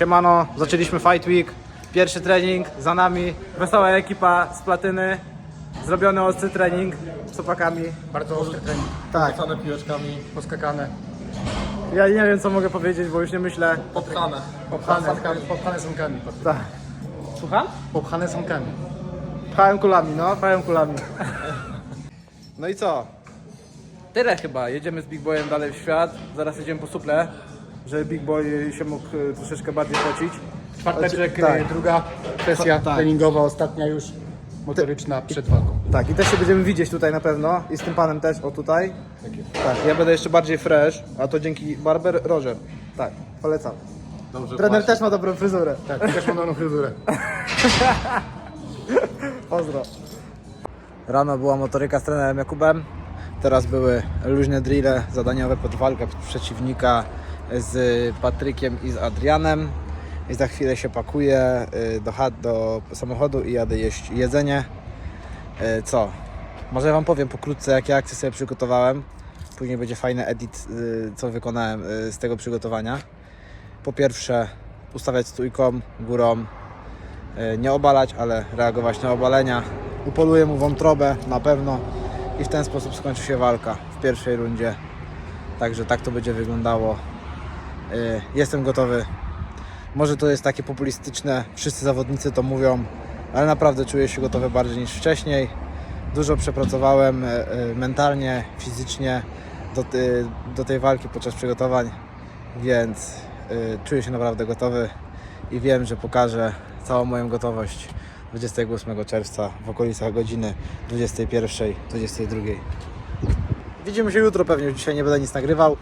Siemano, zaczęliśmy Fight Week. Pierwszy trening za nami. Wesoła ekipa z platyny. Zrobiony ostry trening z chłopakami. Bardzo ostry trening. Tak. Rzucane piłeczkami, poskakane, Ja nie wiem co mogę powiedzieć, bo już nie myślę. popchane. Popchane. Popchane, popchane sąkami. Tak. Słucham? Popchane sąkami. Pchałem kulami, no, pchałem kulami. No i co? Tyle chyba. Jedziemy z Big Boyem dalej w świat. Zaraz jedziemy po suple, żeby Big Boy się mógł e, troszeczkę bardziej pocić. Czwarteczek, Tak. e, druga kwestia Tak. treningowa, ostatnia już motoryczna przed walką. Tak, i też się będziemy widzieć tutaj na pewno. I z tym panem też, o tutaj. Tak jest. Tak, ja będę jeszcze bardziej fresh, a to dzięki Barber Roger. Tak, polecam. Dobrze, Trener też ma dobrą fryzurę. Tak, też mam dobrą fryzurę. Pozdro. Rano była motoryka z trenerem Jakubem. Teraz były luźne drille zadaniowe pod walkę przeciwnika z Patrykiem i z Adrianem. I za chwilę się pakuję y, do, do samochodu i jadę jeść jedzenie. Y, Co? Może Wam powiem pokrótce, jakie akcje sobie przygotowałem. Później będzie fajny edit, y, co wykonałem z tego przygotowania. Po pierwsze, ustawiać stójką, górą, nie obalać, ale reagować na obalenia. Upoluję mu wątrobę na pewno i w ten sposób skończy się walka w pierwszej rundzie. Także tak to będzie wyglądało. E, Jestem gotowy. Może to jest takie populistyczne, wszyscy zawodnicy to mówią, ale naprawdę czuję się gotowy bardziej niż wcześniej. Dużo przepracowałem e, e, mentalnie, fizycznie do, do tej walki podczas przygotowań, więc czuję się naprawdę gotowy i wiem, że pokażę całą moją gotowość 28 czerwca w okolicach godziny 21-22. Widzimy się jutro pewnie, już dzisiaj nie będę nic nagrywał,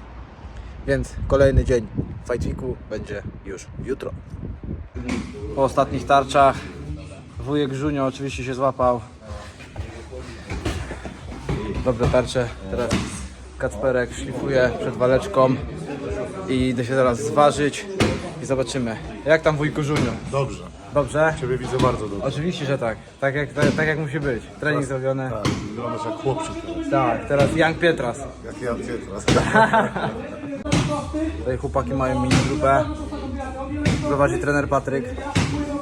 więc kolejny dzień Fight Weeku będzie już jutro. Po ostatnich tarczach wujek Żunio oczywiście się złapał. Dobre tarcze, teraz Kacperek szlifuje przed waleczką i idę się zaraz zważyć i zobaczymy. Jak tam wujku Żunio? Dobrze. Dobrze? Ciebie widzę bardzo dobrze. Oczywiście, że tak. Tak jak, tak, tak jak musi być. Trening zrobiony. Tak, wyglądasz jak chłopczyk teraz. Tak, teraz Young Pietras. Jak ja cię teraz. Tutaj chłopaki mają mini grupę. Prowadzi trener Patryk.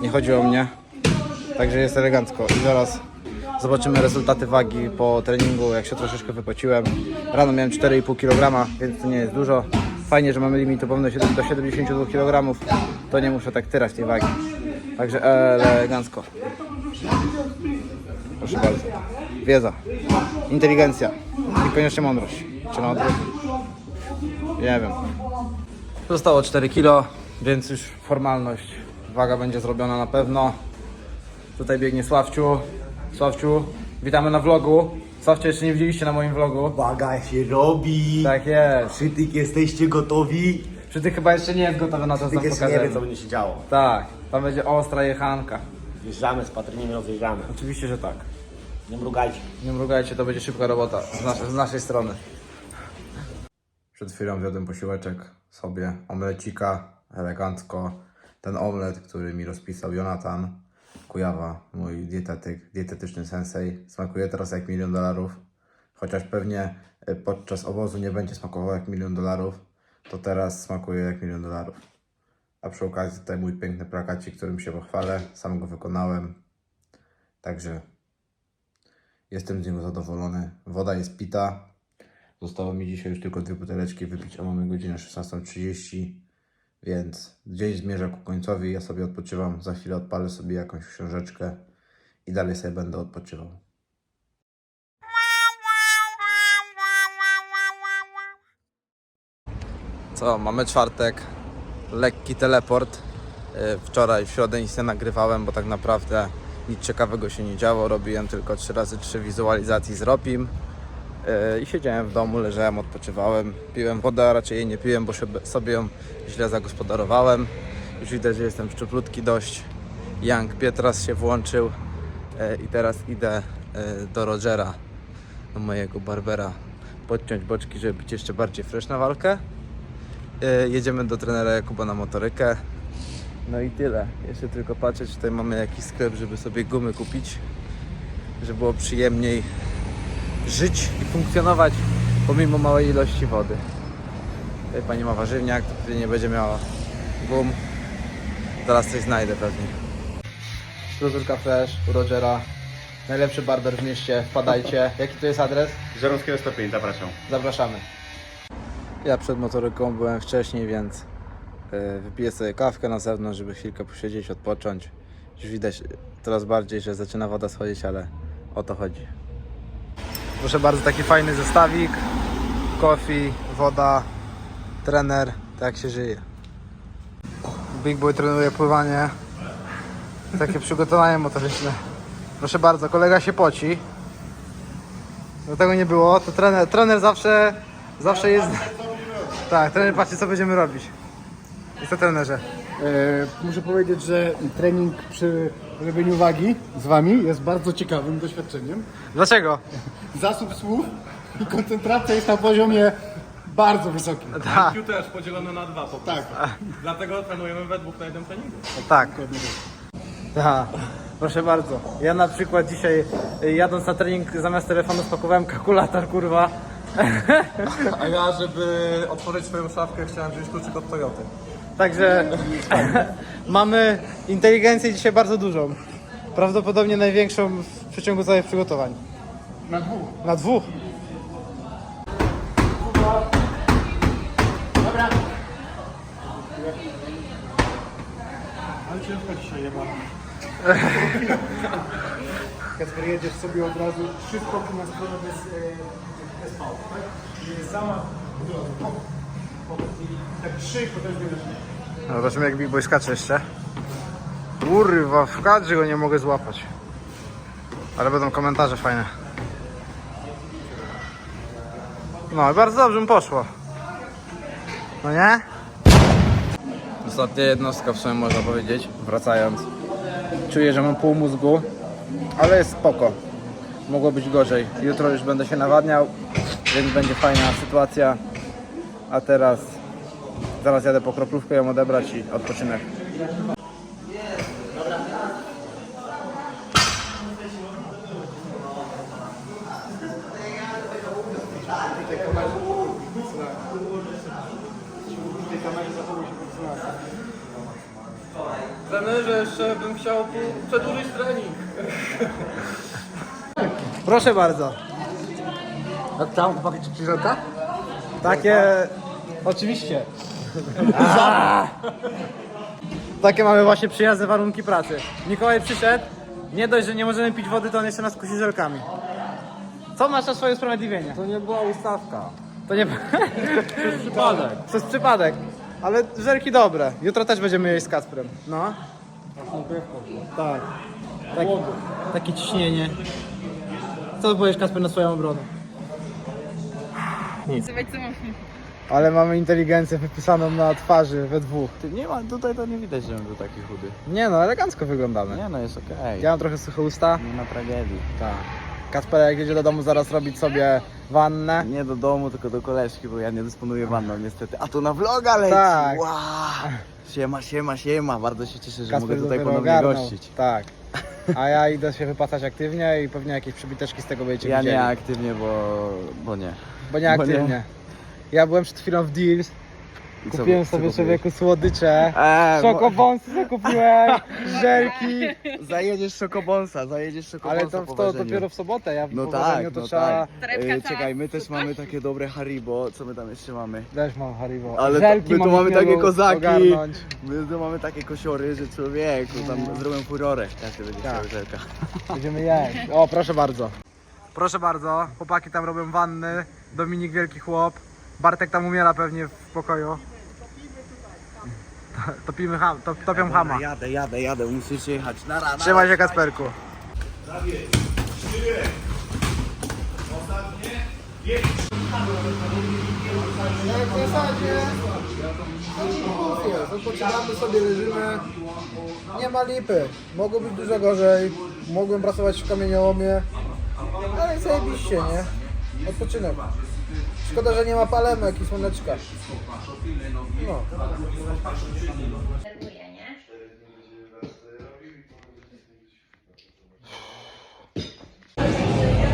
Nie chodzi o mnie. Także jest elegancko. I zaraz zobaczymy rezultaty wagi po treningu, jak się troszeczkę wypociłem. Rano miałem 4,5 kg, więc to nie jest dużo. Fajnie, że mamy limit upomny do 72 kg. To nie muszę tak tyrać tej wagi. Także elegancko. Proszę bardzo. Wiedza, inteligencja i koniecznie mądrość. Czy na? Nie wiem. Zostało 4 kg, więc już formalność. Waga będzie zrobiona na pewno. Tutaj biegnie Sławciu. Sławciu, witamy na vlogu. Sławciu, jeszcze nie widzieliście na moim vlogu. Waga się robi. Tak jest. Przytyk, jesteście gotowi? Czy ty chyba jeszcze nie jest gotowy na to, co Przytyk nam jeszcze nie wie, co będzie się działo. Tak, tam będzie ostra jechanka. Wjeżdżamy z Patrykiem, rozjeżdżamy. Oczywiście, że tak. Nie mrugajcie. Nie mrugajcie, to będzie szybka robota z, nas z naszej strony. Przed chwilą wiodłem posiłeczek sobie, omlecika, elegancko. Ten omlet, który mi rozpisał Jonathan Kujawa, mój dietetyk, dietetyczny sensei, smakuje teraz jak milion dolarów. Chociaż pewnie e, podczas obozu nie będzie smakował jak milion dolarów, to teraz smakuje jak milion dolarów. A przy okazji tutaj mój piękny plakacik, którym się pochwalę, sam go wykonałem. Także Jestem z niego zadowolony. Woda jest pita. Zostało mi dzisiaj już tylko dwie buteleczki wypić, a mamy godzinę 16.30, więc dzień zmierza ku końcowi. Ja sobie odpoczywam. Za chwilę odpalę sobie jakąś książeczkę i dalej sobie będę odpoczywał. Co, mamy czwartek, lekki teleport. Yy, Wczoraj, w środę nic nie nagrywałem, bo tak naprawdę nic ciekawego się nie działo. Robiłem tylko 3 razy 3 wizualizacji z Ropim. Yy, I siedziałem w domu, leżałem, odpoczywałem. Piłem wodę, a raczej jej nie piłem, bo sobie ją źle zagospodarowałem. Już widać, że jestem szczuplutki dość. Young Pietras się włączył. Yy, I teraz idę yy, do Rogera, do mojego barbera, podciąć boczki, żeby być jeszcze bardziej fresh na walkę. E, jedziemy do trenera Jakuba na motorykę. No i tyle. Jeszcze tylko patrzeć, tutaj mamy jakiś sklep, żeby sobie gumy kupić, żeby było przyjemniej żyć i funkcjonować pomimo małej ilości wody. Tutaj pani ma warzywniak, to tutaj nie będzie miała gum. Zaraz coś znajdę pewnie. Fluzurka Fresh u Rogera. Najlepszy barber w mieście, wpadajcie. Jaki to jest adres? Żeromskiego 105, zapraszam. Zapraszamy. Ja przed motoryką byłem wcześniej, więc yy, wypiję sobie kawkę na zewnątrz, żeby chwilkę posiedzieć, odpocząć. Już widać coraz bardziej, że zaczyna woda schodzić, ale o to chodzi. Proszę bardzo, taki fajny zestawik. Coffee, woda, trener, tak się żyje. Big Boy trenuje pływanie. Takie przygotowanie motoryczne. Proszę bardzo, kolega się poci. Do tego nie było, to trener, trener zawsze, zawsze jest... Tak, trener patrzy co będziemy robić. I co trenerze? E, muszę powiedzieć, że trening przy robieniu wagi z Wami jest bardzo ciekawym doświadczeniem. Dlaczego? Zasób słów i koncentracja jest na poziomie bardzo wysokim. Tak, IQ też podzielone na dwa po prostu. Tak. Dlatego trenujemy we dwóch na jednym treningu. tak. Tak, proszę bardzo. Ja na przykład dzisiaj y, jadąc na trening zamiast telefonu spakowałem kalkulator, kurwa. A ja, żeby otworzyć swoją szafkę, chciałem wziąć kluczyk od Toyoty. Także mamy inteligencję dzisiaj bardzo dużą. Prawdopodobnie największą w przeciągu całych przygotowań. Na dwóch. Na dwóch. Ale ciężko dzisiaj jeba. Kasper, jedziesz sobie od razu skoki na stronę bez, e, bez pału, tak? Jest zamach, od razu, tak trzy bierzesz. No, zobaczymy jak Big Boy skacze jeszcze. Kurwa, w kadrze go nie mogę złapać. Ale będą komentarze fajne. No i bardzo dobrze mu poszło. No nie? Ostatnia jednostka w sumie można powiedzieć, wracając. Czuję, że mam pół mózgu, ale jest spoko. Mogło być gorzej. Jutro już będę się nawadniał, więc będzie fajna sytuacja. A teraz Zaraz jadę po kroplówkę ją odebrać i odpoczynek. Trenerze, jeszcze bym chciał tu przedłużyć trening. Proszę bardzo. A tam chłopaki czy zwierzęta? Takie. Oczywiście. Takie mamy właśnie przyjazne warunki pracy. Mikołaj przyszedł. Nie dość, że nie możemy pić wody, to on jeszcze nas kusi żelkami. Co masz na swoje usprawiedliwienie? To nie była ustawka. To nie. Przypadek. To jest przypadek. Ale żelki dobre. Jutro też będziemy jeść z Kasprem. No. Tak. Tak. Takie ciśnienie. Co powiesz Kasper na swoją obronę? Zobacz, co mam. Ale mamy inteligencję wypisaną na twarzy we dwóch. Ty nie ma, tutaj to nie widać, żebym był taki chudy. Nie no, elegancko wyglądamy. Nie no, jest okej. Ja mam trochę suche usta. Nie ma tragedii. Tak. Kasper jak jedzie do domu zaraz robić sobie wannę. Nie do domu, tylko do koleżki, bo ja nie dysponuję wanną niestety. A tu na vloga leci! Tak. Wow. Siema, siema, siema. Bardzo się cieszę, że Kasper mogę tutaj dopiero ponownie ogarnął. gościć. Tak. A ja idę się wypasać aktywnie i pewnie jakieś przebiteczki z tego będziecie Ja widzieli. nie aktywnie, bo, bo nie. Bo nie bo nie. aktywnie. Ja byłem przed chwilą w Deals. I co- Kupiłem co sobie kupiłeś? człowieku słodycze. Eee, Szokobonsy sobie kupiłem. Żelki. Zajedziesz szokobonsa, zajedziesz szokobonsa Ale to, po to ważeniu. dopiero w sobotę. Ja No po tak, to no trzeba... tak. Torebka E, cała czekaj, my też mamy takie dobre Haribo. Co my tam jeszcze mamy? Też mam Haribo. Ale to, Żelki my tu mam mamy w takie kozaki. Ogarnąć. My tu mamy takie kosiory, że człowieku, tam zrobią furorę. Każdy będzie Tak. chciał żelka. Będziemy jeść. O, proszę bardzo. Proszę bardzo, chłopaki tam robią wanny. Dominik wielki chłop. Bartek tam umiera pewnie w pokoju. Topimy ham, top, topią hama. Jadę, jadę, jadę, musicie jechać. Na rana. Trzymaj się Kasperku. Jak w zasadzie odpoczynamy sobie, leżymy. Nie ma lipy. Mogło być dużo gorzej. Mogłem pracować w kamieniołomie. Ale zajebiście, nie? Odpoczynek. Szkoda, że nie ma palemek i słoneczka. No.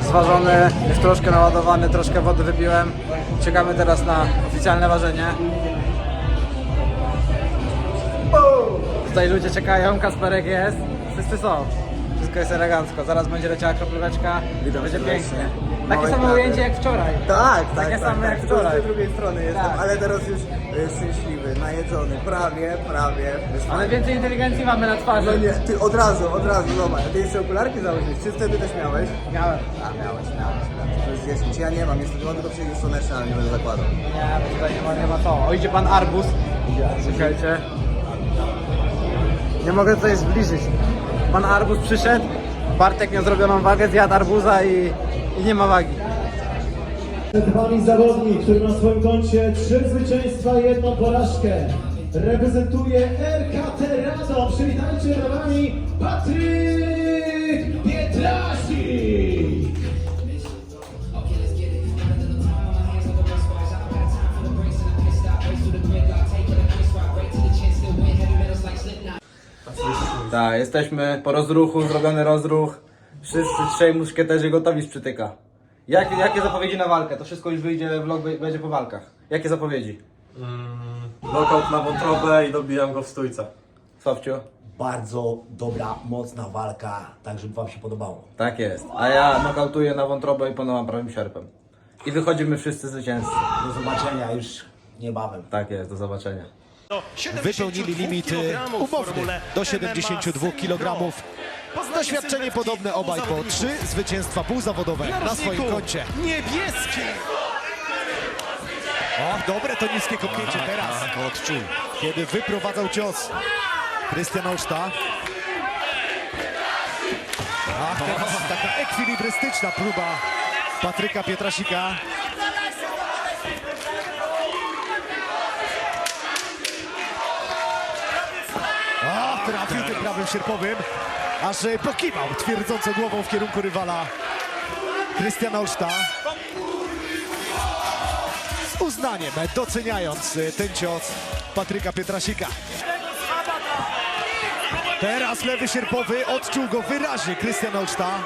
Zważony, już troszkę naładowany, troszkę wody wypiłem. Czekamy teraz na oficjalne ważenie. Tutaj ludzie czekają, Kasperek jest, wszyscy są. Wszystko jest elegancko, zaraz będzie leciała kroplóweczka, Witam będzie serdecznie. pięknie. Takie Małe samo kraty. ujęcie jak wczoraj. Tak, tak, Takie tak, same tak. jak Tylko wczoraj. Z drugiej strony jestem, Tak. ale teraz już e, szczęśliwy, najedzony, prawie, prawie. Ale fajnie. więcej inteligencji mamy na twarzy. No nie, ty od razu, od razu, zobacz, ty jeszcze okularki założyłeś, czy wtedy też miałeś? Miałem. A, miałeś, miałeś. To jest 10, ja nie mam, niestety mam tylko przyjdzie słoneczne, ale nie będę zakładał. Nie, tutaj nie ma, nie ma co. O, idzie pan Arbus. Słuchajcie. Nie mogę tutaj zbliżyć. Pan Arbus przyszedł, Bartek miał zrobioną wagę, zjadł arbuza i, i nie ma wagi. Przed Wami zawodnik, który na swoim koncie trzy zwycięstwa i jedną porażkę. Reprezentuje RKT Radom. Przywitajcie na Wami Patryk Tak, jesteśmy po rozruchu, zrobiony rozruch. Wszyscy trzej muszkieterzy gotowi z przytyka. Jak, jakie zapowiedzi na walkę? To wszystko już wyjdzie, vlog be- będzie po walkach. Jakie zapowiedzi? Knockout na wątrobę i dobijam go w stójce. Sofciu? Bardzo dobra, mocna walka, tak żeby wam się podobało. Tak jest. A ja nokautuję na wątrobę i ponowam prawym sierpem. I wychodzimy wszyscy zwycięzcy. Do zobaczenia już niebawem. Tak jest, do zobaczenia. Wypełnili limity umowne do 72 kg. Doświadczenie podobne obaj po trzy zwycięstwa półzawodowe na swoim koncie. Niebieski. O, dobre to niskie kopnięcie teraz, Odczuł. kiedy wyprowadzał cios Krystian Olszta. Ach, teraz taka ekwilibrystyczna próba Patryka Pietrasika. O, trafił tym prawym sierpowym, aż pokiwał twierdząco głową w kierunku rywala Krystiana Olszta. Z uznaniem, doceniając e, ten cios Patryka Pietrasika. Teraz lewy sierpowy, odczuł go wyraźnie Krystian Olszta.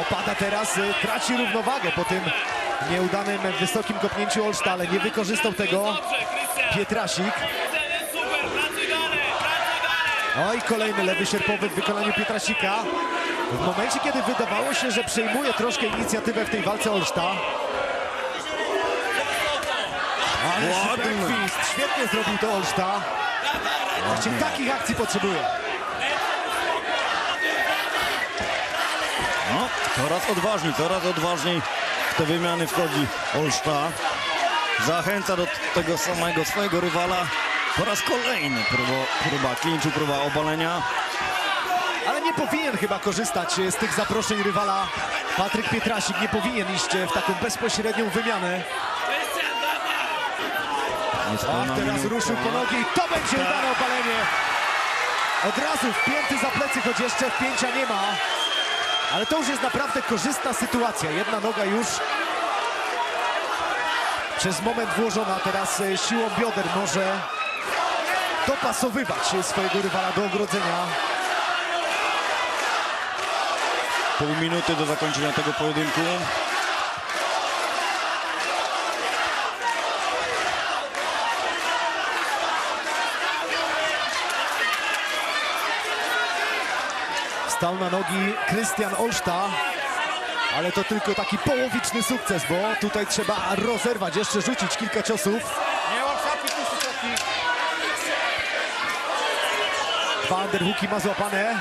Opada teraz, y, traci równowagę po tym nieudanym wysokim kopnięciu Olszta, ale nie wykorzystał tego. Pietrasik. Oj, kolejny lewy sierpowy w wykonaniu Pietrasika. W momencie, kiedy wydawało się, że przejmuje troszkę inicjatywę w tej walce Olszta. Ale świetnie zrobił to Olszta. Właśnie takich akcji potrzebuje. No, coraz odważniej, coraz odważniej w te wymiany wchodzi Olszta. Zachęca do tego samego swojego rywala. Po raz kolejny próba, próba klinczu, próba obalenia. Ale nie powinien chyba korzystać z tych zaproszeń rywala. Patryk Pietrasik nie powinien iść w taką bezpośrednią wymianę. Ach, teraz ruszył po nogi i to będzie udane opalenie. Od razu wpięty za plecy, choć jeszcze wpięcia nie ma. Ale to już jest naprawdę korzystna sytuacja. Jedna noga już przez moment włożona. Teraz e, siłą bioder może dopasowywać swojego rywala do ogrodzenia. Pół minuty do zakończenia tego pojedynku. Wstał na nogi Krystian Olszta. Ale to tylko taki połowiczny sukces, bo tutaj trzeba rozerwać, jeszcze rzucić kilka ciosów. Dwa underhooki ma złapane.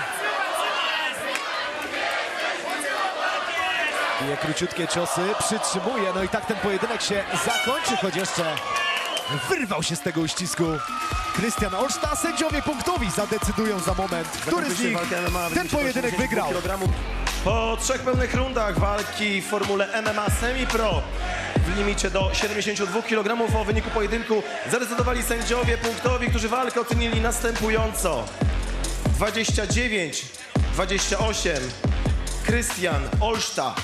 Bije króciutkie ciosy, przytrzymuje, no i tak ten pojedynek się zakończy, choć jeszcze wyrwał się z tego uścisku. Krystian Olszta, sędziowie punktowi zadecydują za moment, który z nich ten pojedynek wygrał. Po trzech pełnych rundach walki w formule MMA Semi-Pro w limicie do 72 kg o wyniku pojedynku zadecydowali sędziowie punktowi, którzy walkę ocenili następująco. 29, 28, Krystian Olszta.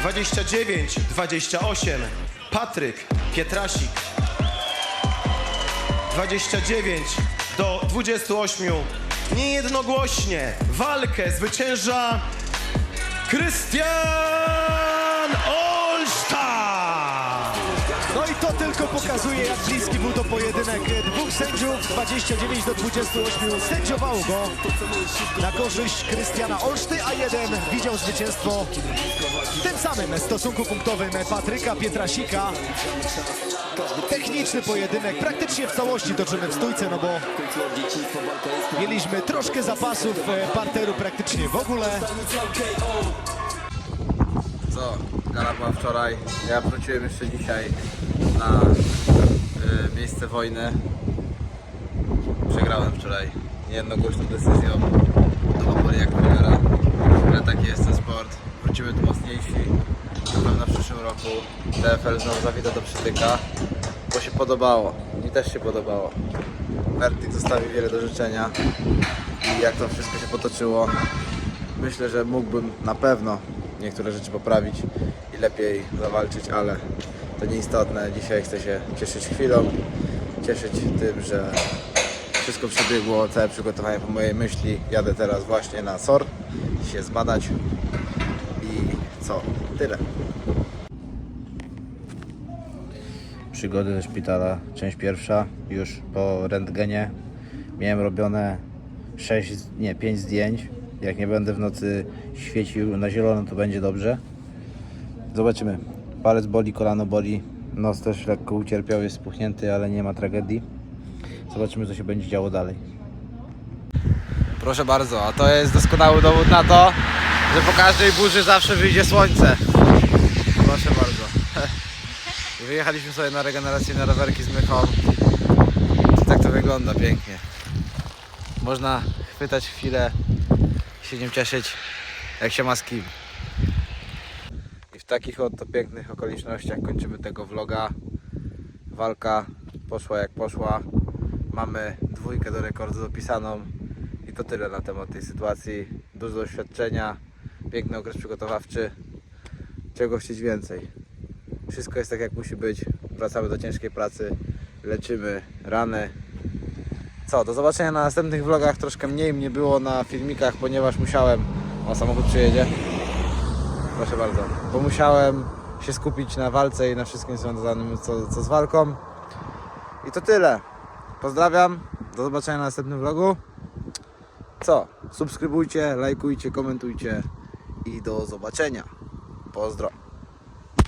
29, 28, Patryk Pietrasik. 29 do 28. Niejednogłośnie walkę zwycięża Krystian pokazuje, jak bliski był to pojedynek. Dwóch sędziów, 29 do 28, sędziowało go na korzyść Krystiana Olszty, a jeden widział zwycięstwo w tym samym stosunku punktowym Patryka Pietrasika. Techniczny pojedynek, praktycznie w całości toczymy w stójce, no bo mieliśmy troszkę zapasów parteru praktycznie w ogóle. Co? Gala była wczoraj. Ja wróciłem jeszcze dzisiaj na y, miejsce wojny. Przegrałem wczoraj niejednogłośną decyzją. To boli jak cholera. Ale taki jest ten sport. Wrócimy tu mocniejsi. Na pewno w przyszłym roku TFL znowu zawita do przytyka. Bo się podobało. Mi też się podobało. Werdykt zostawi wiele do życzenia. I jak to wszystko się potoczyło, myślę, że mógłbym na pewno niektóre rzeczy poprawić i lepiej zawalczyć, ale to nieistotne. Dzisiaj chcę się cieszyć chwilą, cieszyć tym, że wszystko przebiegło, całe przygotowanie po mojej myśli. Jadę teraz właśnie na SOR, się zbadać i co? Tyle. Przygody ze szpitala, część pierwsza, już po rentgenie. Miałem robione 6, nie 5 zdjęć. Jak nie będę w nocy świecił na zielono, to będzie dobrze. Zobaczymy. Palec boli, kolano boli. Nos też lekko ucierpiał, jest spuchnięty, ale nie ma tragedii. Zobaczymy, co się będzie działo dalej. Proszę bardzo, a to jest doskonały dowód na to, że po każdej burzy zawsze wyjdzie słońce. Proszę bardzo. Wyjechaliśmy sobie na regeneracyjne rowerki z mychą. Tak to wygląda pięknie. Można chwytać chwilę się nim cieszyć, jak się ma z kim. I w takich oto pięknych okolicznościach kończymy tego vloga. Walka poszła jak poszła. Mamy dwójkę do rekordu dopisaną. I to tyle na temat tej sytuacji. Dużo doświadczenia, piękny okres przygotowawczy. Czego chcieć więcej? Wszystko jest tak jak musi być. Wracamy do ciężkiej pracy, leczymy rany. Co, do zobaczenia na następnych vlogach. Troszkę mniej mnie było na filmikach, ponieważ musiałem. O, samochód przyjedzie. Proszę bardzo. Bo musiałem się skupić na walce i na wszystkim związanym co, co z walką. I to tyle. Pozdrawiam. Do zobaczenia na następnym vlogu. Co? Subskrybujcie, lajkujcie, komentujcie i do zobaczenia. Pozdro.